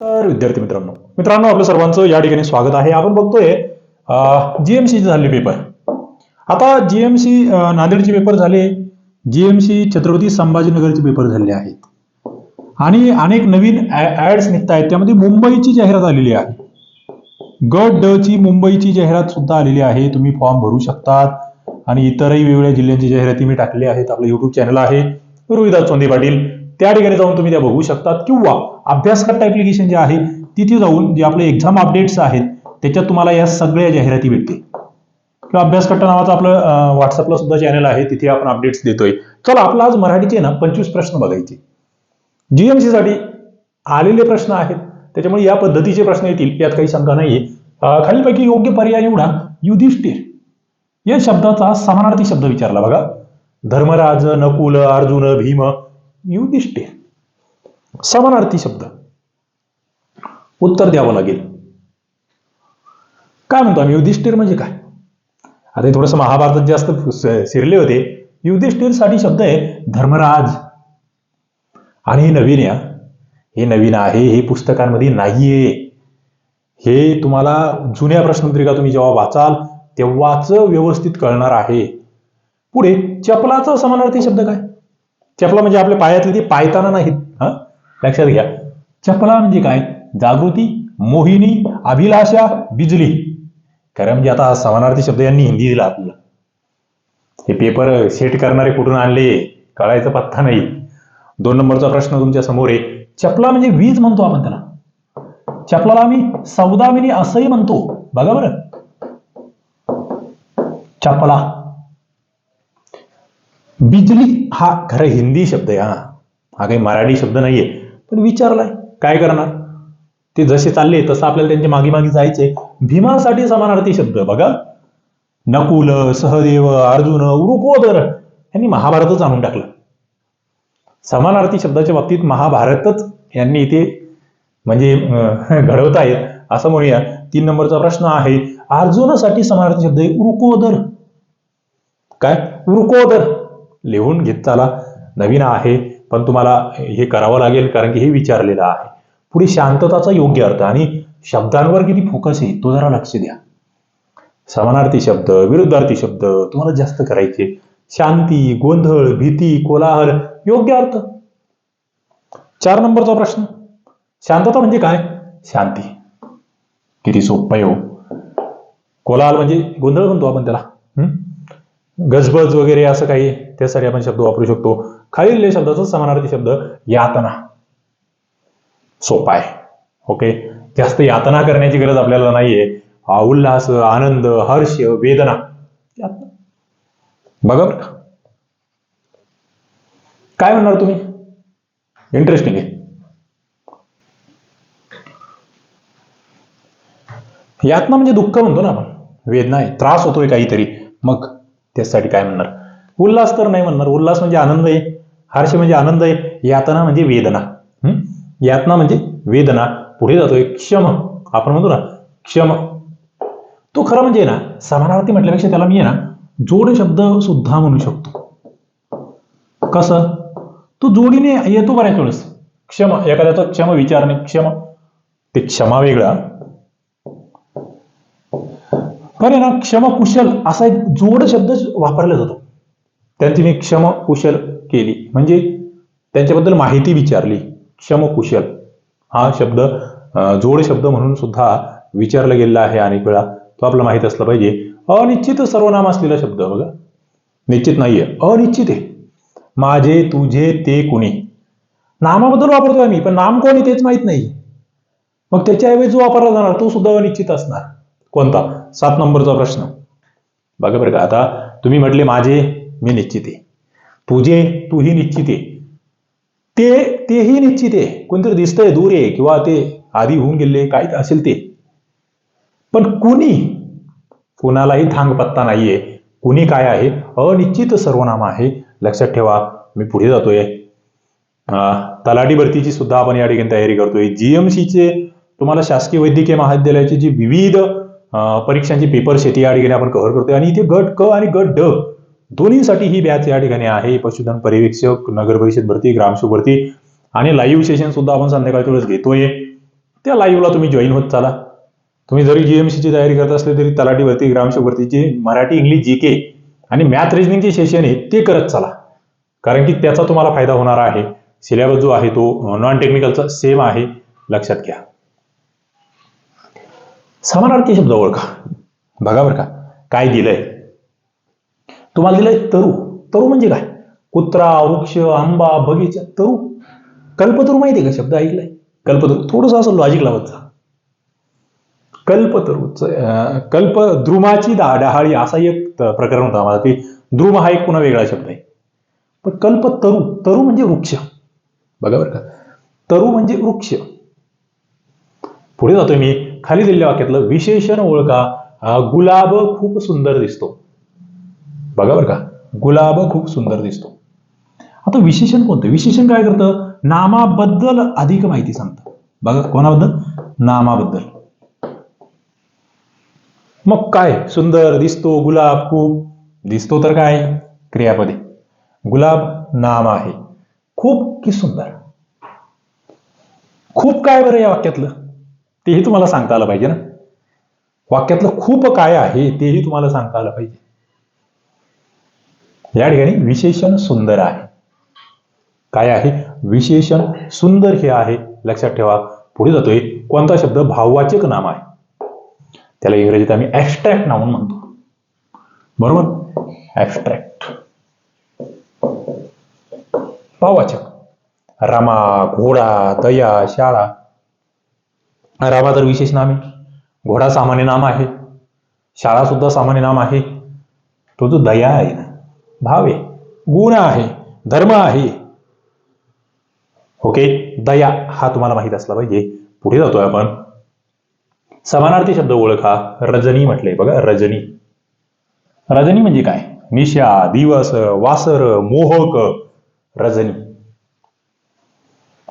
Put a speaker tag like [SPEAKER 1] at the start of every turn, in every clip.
[SPEAKER 1] तर विद्यार्थी मित्रांनो मित्रांनो आपलं सर्वांचं या ठिकाणी स्वागत आहे. आपण बघतोय जीएमसी झाले पेपर आता जीएमसी नांदेडचे पेपर झाले. जीएमसी छत्रपती संभाजीनगरचे पेपर झालेले आहेत. आणि अनेक नवीन ऍड्स निघत आहेत. त्यामध्ये मुंबईची जाहिरात आलेली आहे. गट ड ची मुंबईची जाहिरात सुद्धा आलेली आहे. तुम्ही फॉर्म भरू शकतात. आणि इतरही वेगवेगळ्या जिल्ह्यांची जाहिराती मी टाकली आहेत. आपलं युट्यूब चॅनल आहे. रोहिदास चोंदे पाटील. त्या ठिकाणी जाऊन तुम्ही त्या बघू शकतात. किंवा अभ्यासकर्ता ऍप्लिकेशन जे आहे तिथे जाऊन जे आपले एक्झाम अपडेट्स आहेत त्याच्यात तुम्हाला या सगळ्या जाहिराती भेटतील. किंवा अभ्यासकट्टा नावाचं आपलं व्हॉट्सअपला सुद्धा चॅनल आहे तिथे आपण अपडेट्स देतोय. चला आपला आज मराठीचे ना पंचवीस प्रश्न बघायचे. जीएमसी साठी आलेले प्रश्न आहेत. त्याच्यामुळे या पद्धतीचे प्रश्न येतील यात काही शंका नाहीये. खालीपैकी खालीलपैकी योग्य पर्याय निवडा. युधिष्ठिर या शब्दाचा समानार्थी शब्द विचारला बघा. धर्मराज नकुल अर्जुन भीम युधिष्ठिर. समानार्थी शब्द. उत्तर द्यावं लागेल. काय म्हणतो आम्ही? युधिष्ठिर म्हणजे काय? आता थोडस महाभारतात जास्त शिरले होते युधिष्ठिरसाठी शब्द आहे धर्मराज. आणि हे नवीन या. हे नवीन आहे हे पुस्तकांमध्ये नाहीये. हे तुम्हाला जुन्या प्रश्नपत्रिका तुम्ही जेव्हा वाचाल तेव्हाच व्यवस्थित कळणार आहे. पुढे चपलाचा समानार्थी शब्द काय? चपला म्हणजे आपल्या पायातले ते पायताना नाहीत हा? लक्षात घ्या. चपला म्हणजे काय? जागृती मोहिनी अभिलाषा बिजली. खरं म्हणजे आता हा समानार्थी शब्द यांनी हिंदी दिला आपल्याला. हे पेपर सेट करणारे कुठून आणले? कळायचा पत्ता नाही. दोन नंबरचा प्रश्न तुमच्यासमोर आहे. चपला म्हणजे वीज म्हणतो आपण त्याला. चपलाला आम्ही सौदामिनी असंही म्हणतो. बघा बरं. चपला. बिजली हा खरं हिंदी शब्द आहे हा. हा काही मराठी शब्द नाहीये. पण विचारलाय काय करणार? ते जसे चालले तसं आपल्याला त्यांच्या मागे मागे जायचंय भीमासाठी समानार्थी शब्द बघा. नकुल सहदेव अर्जुन उरुकोदर यांनी महाभारतच आणून टाकलं. समानार्थी शब्दाच्या बाबतीत महाभारतच यांनी इथे म्हणजे घडवत घडवतायत असं म्हणूया. तीन नंबरचा प्रश्न आहे अर्जुनासाठी समानार्थी शब्द आहे उरुकोदर. काय? उरुकोदर. लिहून घेत चाला. नवीन आहे. पण तुम्हाला हे करावं लागेल कारण की हे विचारलेलं आहे. पुढे शांतताचा योग्य अर्थ आणि शब्दांवर किती फोकस आहे तो जरा लक्ष द्या. समानार्थी शब्द विरुद्धार्थी शब्द तुम्हाला जास्त करायचे. शांती गोंधळ भीती कोलाहल योग्य अर्थ. चार नंबरचा प्रश्न. शांतता म्हणजे काय? शांती. किती सोपं आहे हो. कोलाहल म्हणजे गोंधळ म्हणतो आपण त्याला. गजबज वगैरे असं काही त्यासाठी आपण शब्द वापरू शकतो. खालील शब्दाचा समानार्थी शब्द यातना. सोपा आहे ओके जास्त यातना करण्याची गरज आपल्याला नाहीये. उल्हास आनंद हर्ष वेदना. बघा बरं काय म्हणणार तुम्ही? इंटरेस्टिंग आहे. यातना म्हणजे दुःख म्हणतो ना आपण. वेदना आहे. त्रास होतोय काहीतरी. मग त्यासाठी काय म्हणणार? उल्हास तर नाही म्हणणार. उल्हास म्हणजे आनंद आहे. हर्ष म्हणजे आनंद आहे. यातना म्हणजे वेदना. यातना म्हणजे वेदना. पुढे जातोय क्षम. आपण म्हणतो ना क्षम. तो खरं म्हणजे ना समानार्थी म्हटल्यापेक्षा त्याला मी ना जोड शब्द सुद्धा म्हणू शकतो. कसं? तो जोडीने येतो बऱ्याच वेळेस. क्षम. एखाद्याचा क्षम विचारणे क्षम. ते क्षमा वेगळा. पण आहे ना क्षम कुशल असा एक जोड शब्द वापरला जातो. त्यांची मी क्षम कुशल केली. म्हणजे त्यांच्याबद्दल माहिती विचारली. क्षम कुशल. हा शब्द जोड शब्द म्हणून सुद्धा विचारला गेलेला आहे अनेक वेळा. तो आपला माहीत असला पाहिजे. अनिश्चित सर्वनाम असलेला शब्द बघा. निश्चित नाहीये. अनिश्चित आहे. माझे तुझे ते कुणी? नामाबद्दल वापरतो आम्ही पण नाम कोणी तेच माहीत नाही. मग त्याच्याऐवजी जो वापरला जाणार तो सुद्धा अनिश्चित असणार. कोणता? सात नंबरचा प्रश्न. बघा बरं का आता तुम्ही म्हटले माझे मी निश्चित आहे. तुझे तूही निश्चित आहे. ते तेही निश्चित आहे. कोणतरी दिसतंय दूर आहे किंवा ते आधी होऊन गेले काय असेल ते. पण कुणी कुणालाही थांग पत्ता नाहीये. कुणी काय आहे? अनिश्चित सर्वनाम आहे. लक्षात ठेवा मी पुढे जातोय. तलाठी भरतीची सुद्धा आपण या ठिकाणी तयारी करतोय. जीएमसीचे तुम्हाला शासकीय वैद्यकीय महाविद्यालयाची जी विविध परीक्षांची पेपर्स आहेत या ठिकाणी आपण कव्हर करतोय. आणि इथे गट क आणि गट ड दोन्हीसाठी ही बॅच या ठिकाणी आहे. पशुधन पर्यवेक्षक नगर परिषद भरती ग्रामसेवक भरती आणि लाईव्ह सेशन सुद्धा आपण संध्याकाळच्या वेळेस घेतोय. त्या लाईव्हला तुम्ही जॉईन होत चाला. तुम्ही जरी जीएमसीची तयारी करत असले तरी तलाठी भरती ग्रामसेवक भरतीची मराठी इंग्लिश जी के आणि मॅथ रिजनिंगचे सेशन आहे ते करत चला. कारण की त्याचा तुम्हाला फायदा होणार आहे. सिलेबस जो आहे तो नॉन टेक्निकलचा सेम आहे. लक्षात घ्या. समानार्थी शब्द ओळखा. बघा बरं का. काय दिलंय? तुम्हाला दिलंय तरु. तरु म्हणजे काय? कुत्रा वृक्ष आंबा बगीचा तरु. कल्पतरू माहिती आहे का? शब्द ऐकलाय? कल्पतरू. थोडस असं लॉजिक लावत जा. कल्पतरूच कल्प द्रुमाची दा डहाळी असा एक प्रकरण होता माझा की द्रुम हा एक पुन्हा वेगळा शब्द आहे. पण कल्प तरु तरु म्हणजे वृक्ष. बघा बरं का. तरु म्हणजे वृक्ष. पुढे जातोय मी. खाली दिलेल्या वाक्यातलं विशेषण ओळखा. गुलाब खूप सुंदर दिसतो. बघा बरं का गुलाब खूप सुंदर दिसतो. आता विशेषण कोणतं? विशेषण काय करतं? नामाबद्दल अधिक माहिती सांगतं. बघा कोणाबद्दल? नामाबद्दल. मग काय? सुंदर दिसतो गुलाब खूप. दिसतो तर काय? क्रियापदे. गुलाब नाम आहे. खूप की सुंदर? खूप काय बरं या वाक्यातलं? तेही तुम्हाला सांगता आलं पाहिजे ना. वाक्यातलं खूप काय आहे तेही तुम्हाला सांगता आलं पाहिजे. या ठिकाणी विशेषण सुंदर आहे. काय आहे? विशेषण सुंदर हे आहे. लक्षात ठेवा. पुढे जातोय. कोणता शब्द? भाववाचक नाम आहे. त्याला इंग्रजीत आम्ही ऍबस्ट्रॅक्ट नाऊन म्हणतो. बरोबर? ऍबस्ट्रॅक्ट भाववाचक. रमा घोडा दया शाळा. रामा तर विशेष नाम आहे. घोडा सामान्य नाम आहे. शाळा सुद्धा सामान्य नाम आहे. तो जो दया आहे ना भाव आहे गुण आहे धर्म आहे. ओके? दया हा तुम्हाला माहीत असला पाहिजे. पुढे जातोय आपण. समानार्थी शब्द ओळखा. रजनी म्हटले बघा रजनी. रजनी म्हणजे काय? निशा दिवस वासर मोहक. रजनी.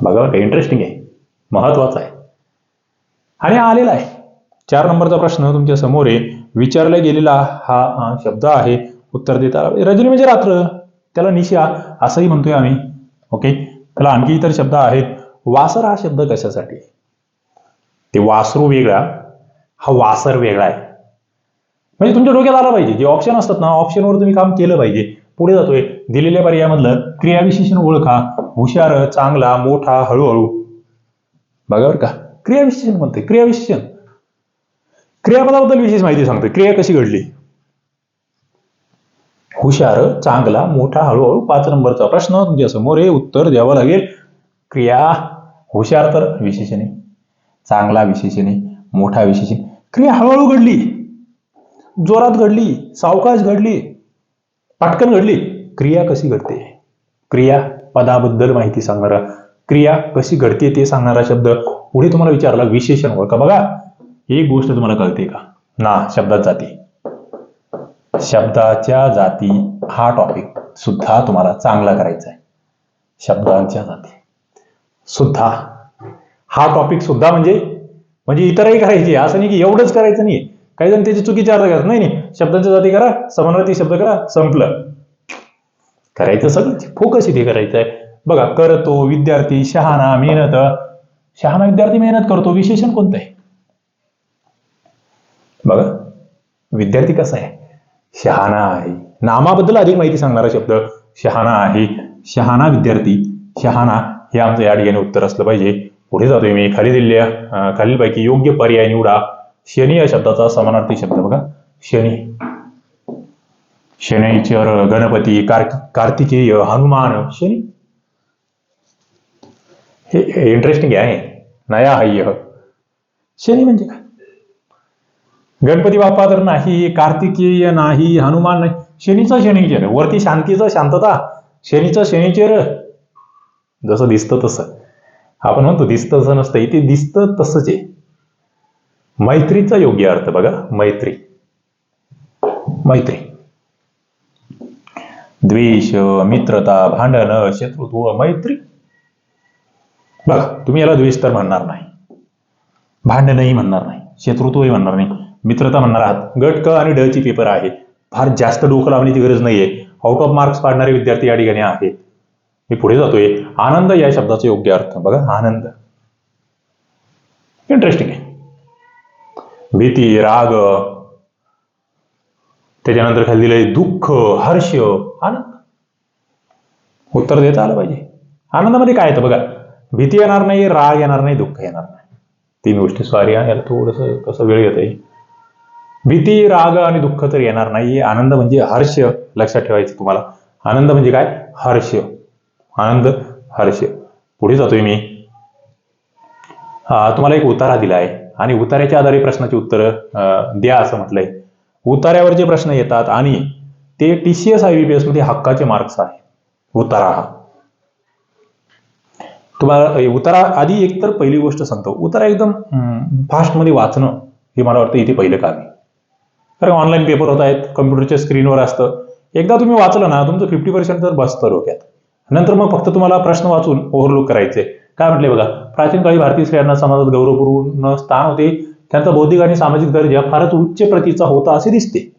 [SPEAKER 1] बघा इंटरेस्टिंग आहे. महत्त्वाचा आहे. आणि आलेला आहे. चार नंबरचा प्रश्न तुमच्यासमोर आहे. विचारला गेलेला हा शब्द आहे. उत्तर देता रजनी म्हणजे रात्र. त्याला निशा असंही म्हणतोय आम्ही. ओके? त्याला आणखी इतर शब्द आहेत. वासर हा शब्द कशासाठी? ते वासरू वेगळा हा वासर वेगळा आहे. म्हणजे तुमच्या डोक्यात आला पाहिजे. जे ऑप्शन असतात ना ऑप्शनवर तुम्ही काम केलं पाहिजे. पुढे जातोय. दिलेल्या पर्यायामधलं क्रियाविशेषण ओळखा. हुशार चांगला मोठा हळूहळू. बघा का. क्रियाविशेषण म्हणते क्रियाविशेषण. क्रियापदाबद्दल विशेष माहिती सांगते क्रिया कशी घडली? हुशार चांगला मोठा हळूहळू पाच नंबरचा प्रश्न तुमच्यासमोर उत्तर द्यावं लागेल. क्रिया हुशार तर विशेषणे. चांगला विशेषणे मोठा विशेषण. क्रिया हळूहळू घडली. जोरात घडली. सावकाश घडली. पटकन घडली. क्रिया कशी घडते? क्रिया पदाबद्दल माहिती सांगणारा. क्रिया कशी घडते ते सांगणारा शब्द पुढे तुम्हाला विचारला. विशेषण ओळखा बघा. एक गोष्ट तुम्हाला कळते का? ना शब्दात जाते. शब्दाच्या जाती हा टॉपिक सुद्धा तुम्हाला चांगला करायचा आहे. शब्दांच्या जाती. सुद्धा. हा टॉपिक सुद्धा म्हणजे म्हणजे इतरही करायची. असं नाही की एवढंच करायचं नाही काही जण त्याची चुकीचे अर्थ करत नाही नाही. शब्दांच्या जाती करा समानार्थी शब्द करा संपलं. करायचं सगळं फोकस इथे करायचं आहे. बघा करतो विद्यार्थी शहाणा मेहनत. शहाणा विद्यार्थी मेहनत करतो. विशेषण कोणतं आहे? बघा. विद्यार्थी कसा आहे? शहाणा आहे. नामाबद्दल अधिक माहिती सांगणारा शब्द शहाणा आहे. शहाणा विद्यार्थी शहाणा हे आमचं या ठिकाणी उत्तर असलं पाहिजे. पुढे जातोय मी. खाली दिलेल्या खालीलपैकी योग्य पर्याय निवडा. शनी या शब्दाचा समानार्थी शब्द बघा. शनी. शनैचर गणपती कार्क कार्तिकेय हनुमान. शनी. हे इंटरेस्टिंग आहे. नया हय्य. शनी म्हणजे काय? गणपती बाप्पा तर नाही कार्तिकेय नाही हनुमान नाही. शनीचा शनीचर वरती शांतीचा शांतता शनीचा शनीचर. जसं दिसतं तसं. आपण म्हणतो दिसतं तसं नसतं इथे दिसतं तसंच आहे. मैत्रीचा योग्य अर्थ बघा मैत्री. मैत्री. द्वेष मित्रता भांडण शत्रुत्व मैत्री. बघा तुम्ही याला द्वेष तर म्हणणार नाही. भांडणही म्हणणार नाही शत्रुत्वही म्हणणार नाही. मित्रता म्हणणार आहात. गट क आणि ड ची पेपर आहे फार जास्त डोकं लावण्याची गरज नाहीये. आउट ऑफ मार्क्स पाडणारे विद्यार्थी या ठिकाणी आहेत. मी पुढे जातोय. आनंद या शब्दाचा योग्य अर्थ. बघा आनंद. इंटरेस्टिंग आहे. भीती राग त्याच्यानंतर खाली दिलंय दुःख हर्ष आनंद. उत्तर देता आलं पाहिजे. आनंदामध्ये काय येतं बघा? भीती येणार नाही राग येणार नाही दुःख येणार नाही. तीन गोष्टी सॉरी याला थोडंसं कसं वेळ येत आहे भीती राग आणि दुःख तर येणार नाही आनंद म्हणजे हर्ष लक्षात ठेवायचं तुम्हाला. आनंद म्हणजे काय? हर्ष. आनंद हर्ष. पुढे जातोय मी. तुम्हाला एक उतारा दिला आहे आणि उतार्याच्या आधारे प्रश्नाची उत्तरं द्या असं म्हटलंय. उतार्यावर जे प्रश्न येतात आणि ते T C S I B P एसमध्ये हक्काचे मार्क्स आहे. उतारा हा. तुम्हाला उतारा आधी एक तर पहिली गोष्ट सांगतो. उतारा एकदम फास्टमध्ये वाचणं हे मला वाटतं इथे पहिलं काम आहे. कारण ऑनलाईन पेपर होत आहेत कम्प्युटरच्या स्क्रीनवर असतं. एकदा तुम्ही वाचलं ना तुमचं फिफ्टी पर्सेंट तर बसतं डोक्यात. नंतर मग फक्त तुम्हाला प्रश्न वाचून ओव्हरलुक करायचे. काय म्हटले बघा प्राचीन काळी भारतीय स्त्रियांना समाजात गौरवपूर्ण स्थान होते. त्यांचा बौद्धिक आणि सामाजिक दर्जा फारच उच्च प्रतीचा होता असे दिसते.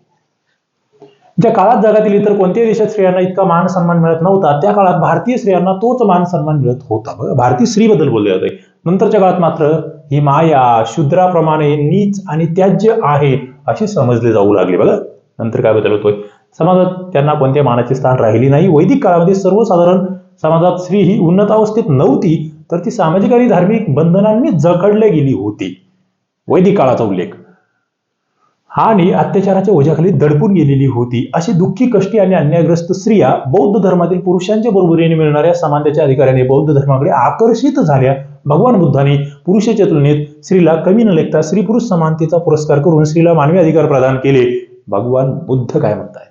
[SPEAKER 1] ज्या काळात जगातील इतर कोणत्याही देशात स्त्रियांना इतका मान सन्मान मिळत नव्हता त्या काळात भारतीय स्त्रियांना तोच मान सन्मान मिळत होता. भारतीय स्त्रीबद्दल बोलले जाते. नंतरच्या काळात मात्र ही माया शूद्राप्रमाणे नीच आणि त्याज्य आहे. असे समजले जाऊ लागले. बघा नंतर काय बदल होतोय? समाजात त्यांना कोणत्या मानाचे स्थान राहिली नाही. वैदिक काळामध्ये सर्वसाधारण समाजात स्त्री ही उन्नत अवस्थेत नव्हती तर ती सामाजिक आणि धार्मिक बंधनांनी जखडले गेली होती. वैदिक काळाचा उल्लेख. आणि अत्याचाराच्या ओझ्याखाली दडपून गेलेली होती. अशी दुःखी कष्टी आणि अन्यायग्रस्त स्त्रिया बौद्ध धर्मातील पुरुषांच्या बरोबरीने मिळणाऱ्या समानतेच्या अधिकाऱ्याने बौद्ध धर्माकडे आकर्षित झाल्या. भगवान बुद्धाने पुरुषाच्या तुलनेत स्त्रीला कमी न लेखता स्त्री पुरुष समानतेचा पुरस्कार करून स्त्रीला मानवी अधिकार प्रदान केले. भगवान बुद्ध काय म्हणतायत?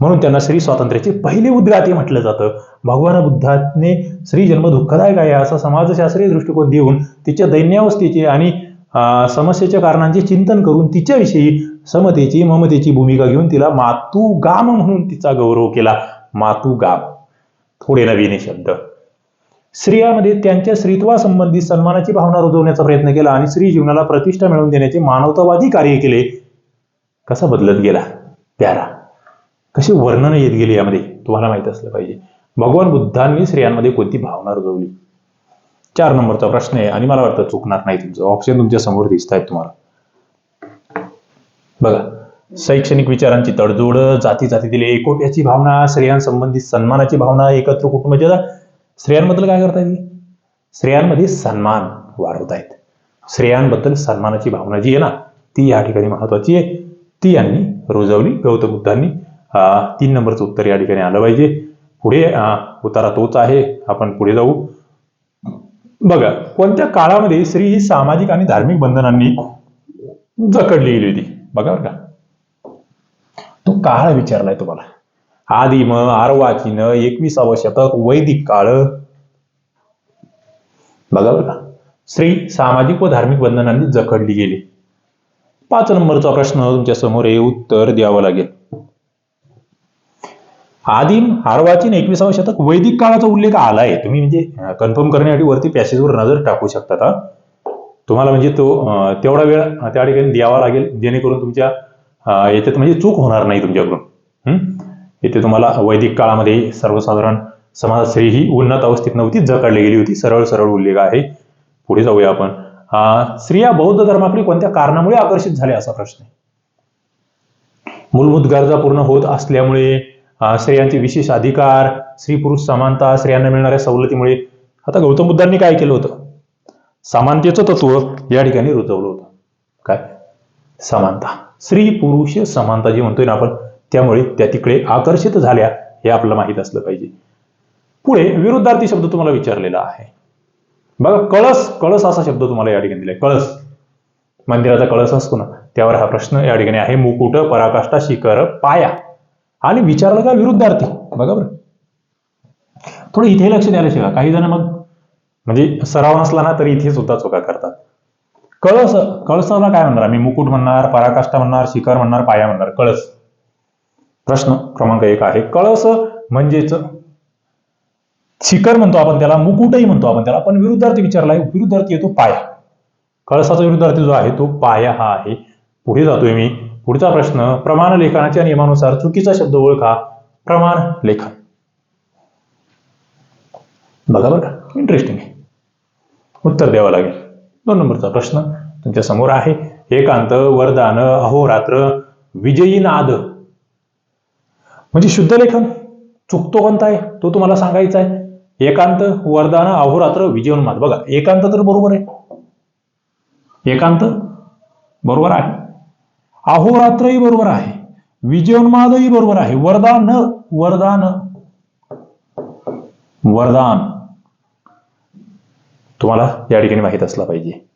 [SPEAKER 1] म्हणून त्यांना स्त्री स्वातंत्र्याचे पहिले उद्गाते म्हटलं जातं. भगवान बुद्धाने स्त्री जन्म दुःखदायक आहे असा समाजशास्त्रीय दृष्टिकोन देऊन तिच्या दैन्यावस्थेचे आणि अं, समस्येच्या कारणांचे चिंतन करून तिच्याविषयी समतेची ममतेची भूमिका घेऊन तिला मातुगाम म्हणून तिचा गौरव केला. मातुगाम. थोडे नवीन शब्द. स्त्रियामध्ये त्यांच्या स्त्रीत्वासंबंधी सन्मानाची भावना रुजवण्याचा प्रयत्न केला आणि स्त्री जीवनाला प्रतिष्ठा मिळवून देण्याचे मानवतावादी कार्य केले. कसा बदलत गेला? प्यारा. कशी वर्णनं येत गेली यामध्ये? तुम्हाला माहीत असलं पाहिजे. भगवान बुद्धांनी स्त्रियांमध्ये कोणती भावना रुजवली? चार नंबरचा प्रश्न आहे आणि मला वाटतं चुकणार नाही तुमचं. ऑप्शन तुमच्यासमोर दिसत आहेत तुम्हाला. बघा शैक्षणिक विचारांची तडजोड जाती जातीतील एकोप्याची भावना स्त्रियांसंबंधित सन्मानाची भावना एकत्र कुटुंबाच्या स्त्रियांबद्दल काय करता स्त्रियांमध्ये सन्मान वाढवतायत. स्त्रियांबद्दल सन्मानाची भावना जी आहे ना ती या ठिकाणी महत्वाची आहे. ती यांनी रुजवली. गौतम बुद्धांनी तीन नंबरचं उत्तर या ठिकाणी आलं पाहिजे. पुढे उतारा तोच आहे. आपण पुढे जाऊ. बघा कोणत्या काळामध्ये स्त्री ही सामाजिक आणि धार्मिक बंधनांनी जकडली गेली होती? बघा बरं का. तो काळ विचारलाय तुम्हाला. आदिम आर्वाचीन एकविसावं शतक वैदिक काळ. बघा बघा स्त्री सामाजिक व धार्मिक बंधनांनी जखडली गेली. पाच नंबरचा प्रश्न तुमच्यासमोर हे उत्तर द्यावं लागेल. आदिम आर्वाचीन एकविसावं शतक वैदिक काळाचा उल्लेख आलाय. तुम्ही म्हणजे कन्फर्म करण्यासाठी वरती पॅसेजवर नजर टाकू शकता तुम्हाला म्हणजे तो तेवढा वेळ त्या ठिकाणी द्यावा लागेल जेणेकरून तुमच्या याच्यात म्हणजे चूक होणार नाही तुमच्याकडून. हम्म? इथे तुम्हाला वैदिक काळामध्ये सर्वसाधारण समाज स्त्री ही उन्नत अवस्थेत नव्हती जकडली गेली होती. सरळ सरळ उल्लेख आहे. पुढे जाऊया आपण. स्त्रिया बौद्ध धर्माकडे कोणत्या कारणामुळे आकर्षित झाल्या असा प्रश्न आहे? मूलभूत गरजा पूर्ण होत असल्यामुळे स्त्रियांचे विशेष अधिकार स्त्री पुरुष समानता स्त्रियांना मिळणाऱ्या सवलतीमुळे. आता गौतम बुद्धांनी काय केलं होतं? समानतेचं तत्व या ठिकाणी रुजवलं होतं. काय? समानता. स्त्री पुरुष समानता जी म्हणतोय ना आपण त्यामुळे त्या तिकडे आकर्षित झाल्या हे आपल्याला माहीत असलं पाहिजे. पुढे विरुद्धार्थी शब्द तुम्हाला विचारलेला आहे. बघा कळस कळस असा शब्द तुम्हाला या ठिकाणी दिलाय. कळस. मंदिराचा कळस असतो ना त्यावर हा प्रश्न या ठिकाणी आहे. मुकुट पराकाष्ठा शिखर पाया. आणि विचारलं का विरुद्धार्थी? बघा बरं. थोडं इथे लक्ष द्यायला शिका काही जण मग म्हणजे सराव नसला ना तरी इथे सुद्धा चुका करतात. कळस कळसाला काय म्हणणार आम्ही? मुकुट म्हणणार पराकाष्ठा म्हणणार शिखर म्हणणार पाया म्हणणार. कळस. प्रश्न क्रमांक एक आहे. कळस म्हणजेच शिखर म्हणतो आपण त्याला मुकुटही म्हणतो आपण त्याला पण विरुद्धार्थी विचारलाय विरुद्धार्थी येतो पाया. कळसाचा विरुद्धार्थी जो आहे तो पाया हा आहे. पुढे जातोय मी. पुढचा प्रश्न प्रमाण लेखनाच्या नियमानुसार चुकीचा शब्द ओळखा प्रमाण लेखन. बघा बघा इंटरेस्टिंग आहे. उत्तर द्यावं लागेल. दोन नंबरचा प्रश्न तुमच्यासमोर आहे. एकांत वरदान अहोरात्र विजयी नाद. म्हणजे शुद्ध लेखन. चुकतो कोणता आहे तो तुम्हाला सांगायचा आहे. एकांत वरदान अहोरात्र विजयोन्माद. बघा एकांत तर बरोबर आहे. एकांत बरोबर आहे. अहोरात्रही बरोबर आहे. विजयोन्मादही बरोबर आहे. वरदान वरदान वरदान. तुम्हाला या ठिकाणी माहीत असला पाहिजे.